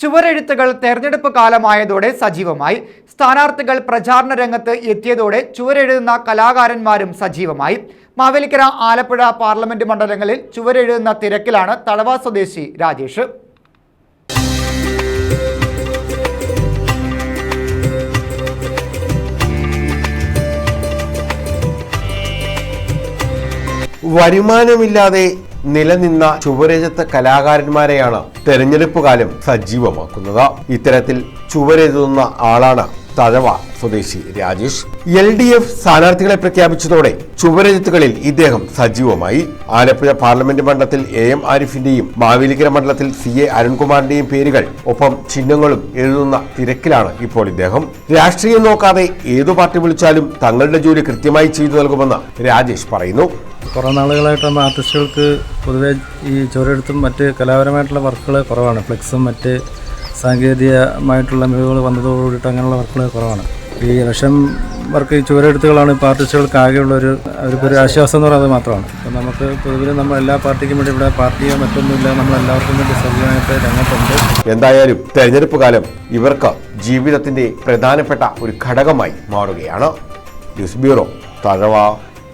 ചുവരെഴുത്തുകൾ തെരഞ്ഞെടുപ്പ് കാലമായതോടെ സജീവമായി. സ്ഥാനാർത്ഥികൾ പ്രചാരണ രംഗത്ത് എത്തിയതോടെ ചുവരെഴുതുന്ന കലാകാരന്മാരും സജീവമായി. മാവേലിക്കര ആലപ്പുഴ പാർലമെന്റ് മണ്ഡലങ്ങളിൽ ചുവരെഴുതുന്ന തിരക്കിലാണ് തളവാ സ്വദേശി രാജേഷ്. വരുമാനമില്ലാതെ നിലനിന്ന ചുവരെഴുത്ത കലാകാരന്മാരെയാണ് തെരഞ്ഞെടുപ്പ് കാലം സജീവമാക്കുന്നത്. ഇത്തരത്തിൽ ചുവരെഴുതുന്ന ആളാണ് തഴവ സ്വദേശി രാജേഷ്. എൽ ഡി എഫ് സ്ഥാനാർത്ഥികളെ പ്രഖ്യാപിച്ചതോടെ ചുവരെഴുത്തുകളിൽ ഇദ്ദേഹം സജീവമായി. ആലപ്പുഴ പാർലമെന്റ് മണ്ഡലത്തിൽ എ എം ആരിഫിന്റെയും മാവേലിക്കര മണ്ഡലത്തിൽ സി എ അരുൺകുമാറിന്റെയും പേരുകൾ ഒപ്പം ചിഹ്നങ്ങളും എഴുതുന്ന തിരക്കിലാണ് ഇപ്പോൾ ഇദ്ദേഹം. രാഷ്ട്രീയം നോക്കാതെ ഏതു പാർട്ടി വിളിച്ചാലും തങ്ങളുടെ ജോലി കൃത്യമായി ചെയ്തു നൽകുമെന്ന് രാജേഷ് പറയുന്നു. കുറേ നാളുകളായിട്ട് നമ്മൾ ആർട്ടിസ്റ്റുകൾക്ക് പൊതുവേ ഈ ചുവരെഴുത്തും മറ്റ് കലാപരമായിട്ടുള്ള വർക്കുകൾ കുറവാണ്. ഫ്ലെക്സും മറ്റ് സാങ്കേതികമായിട്ടുള്ള മികവുകൾ വന്നതോടുകൂടിയിട്ട് അങ്ങനെയുള്ള വർക്കുകൾ കുറവാണ്. ഈ ലക്ഷം വർക്ക് ഈ ചുവരെഴുത്തുകളാണ് ഇപ്പോൾ ആർട്ടിസ്റ്റുകൾക്ക് ആകെയുള്ളൊരു അവർക്കൊരു ആശ്വാസം എന്ന് പറയുന്നത് മാത്രമാണ്. അപ്പം നമുക്ക് പൊതുവിൽ നമ്മൾ എല്ലാ പാർട്ടിക്കും വേണ്ടി ഇവിടെ പാർട്ടിയോ മറ്റൊന്നുമില്ല നമ്മൾ എല്ലാവർക്കും വേണ്ടി സജീവമായിട്ട് രംഗത്തുണ്ട്. എന്തായാലും തെരഞ്ഞെടുപ്പ് കാലം ഇവർക്ക് ജീവിതത്തിന്റെ പ്രധാനപ്പെട്ട ഒരു ഘടകമായി മാറുകയാണ്. News bureau Thazhava.